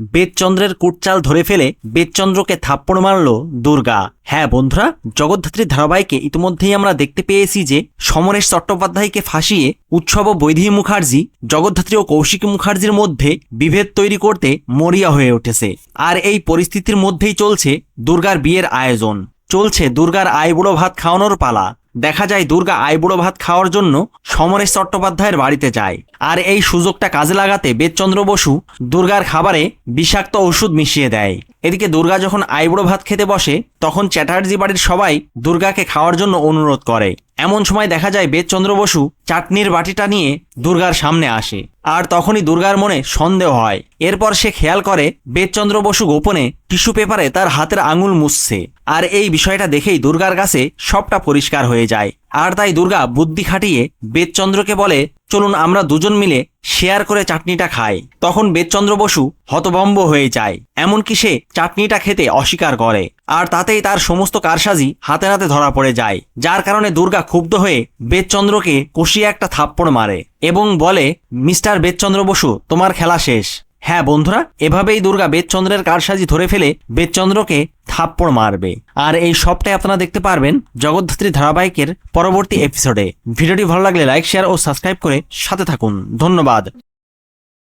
বেদচন্দ্রের কুটচাল ধরে ফেলে বেদচন্দ্রকে থাপ্পড় মারল দুর্গা। হ্যাঁ বন্ধুরা, জগদ্ধাত্রী ধারাবাহিকে ইতিমধ্যেই আমরা দেখতে পেয়েছি যে সমরেশ চট্টোপাধ্যায়কে ফাঁসিয়ে উৎসব বৈধী মুখার্জি, জগদ্ধাত্রী ও কৌশিকী মুখার্জির মধ্যে বিভেদ তৈরি করতে মরিয়া হয়ে উঠেছে। আর এই পরিস্থিতির মধ্যেই চলছে দুর্গার বিয়ের আয়োজন। চলছে দুর্গার আইবুড়ো ভাত খাওয়ানোর পালা। দেখা যায় দুর্গা আইবুড়ো ভাত খাওয়ার জন্য সমরেশ চট্টোপাধ্যায়ের বাড়িতে যায়। আর এই সুযোগটা কাজে লাগাতে বেদচন্দ্র বসু দুর্গার খাবারে বিষাক্ত ওষুধ মিশিয়ে দেয়। এদিকে দুর্গা যখন আইবুড়ো ভাত খেতে বসে, তখন চ্যাটার্জি বাড়ির সবাই দুর্গাকে খাওয়ার জন্য অনুরোধ করে। এমন সময় দেখা যায় বেদচন্দ্র বসু চাটনির বাটিটা নিয়ে দুর্গার সামনে আসে। আর তখনই দুর্গার মনে সন্দেহ হয়। এরপর সে খেয়াল করে বেদচন্দ্র বসু গোপনে টিস্যু পেপারে তার হাতের আঙুল মুছছে। আর এই বিষয়টা দেখেই দুর্গার কাছে সবটা পরিষ্কার হয়ে যায়। আর তাই দুর্গা বুদ্ধি খাটিয়ে বেদচন্দ্রকে বলে চলুন আমরা দুজন মিলে শেয়ার করে চাটনিটা খাই। তখন বেদচন্দ্র বসু হতভম্ব হয়ে যায়, এমনকি সে চাটনিটা খেতে অস্বীকার করে। আর তাতেই তার সমস্ত কারসাজি হাতে নাতে ধরা পড়ে যায়, যার কারণে দুর্গা ক্ষুব্ধ হয়ে বেদচন্দ্রকে কষিয়ে একটা থাপ্পড় মারে এবং বলে, মিস্টার বেদচন্দ্র বসু, তোমার খেলা শেষ। হ্যাঁ বন্ধুরা, এভাবেই দুর্গা বেদচন্দ্রের কারসাজি ধরে ফেলে বেদচন্দ্রকে থাপ্পড় মারবে। আর এই সবটাই আপনারা দেখতে পারবেন জগদ্ধাত্রী ধারাবাহিকের পরবর্তী এপিসোডে ভিডিওটি ভালো লাগলে লাইক শেয়ার ও সাবস্ক্রাইব করে সাথে থাকুন। ধন্যবাদ।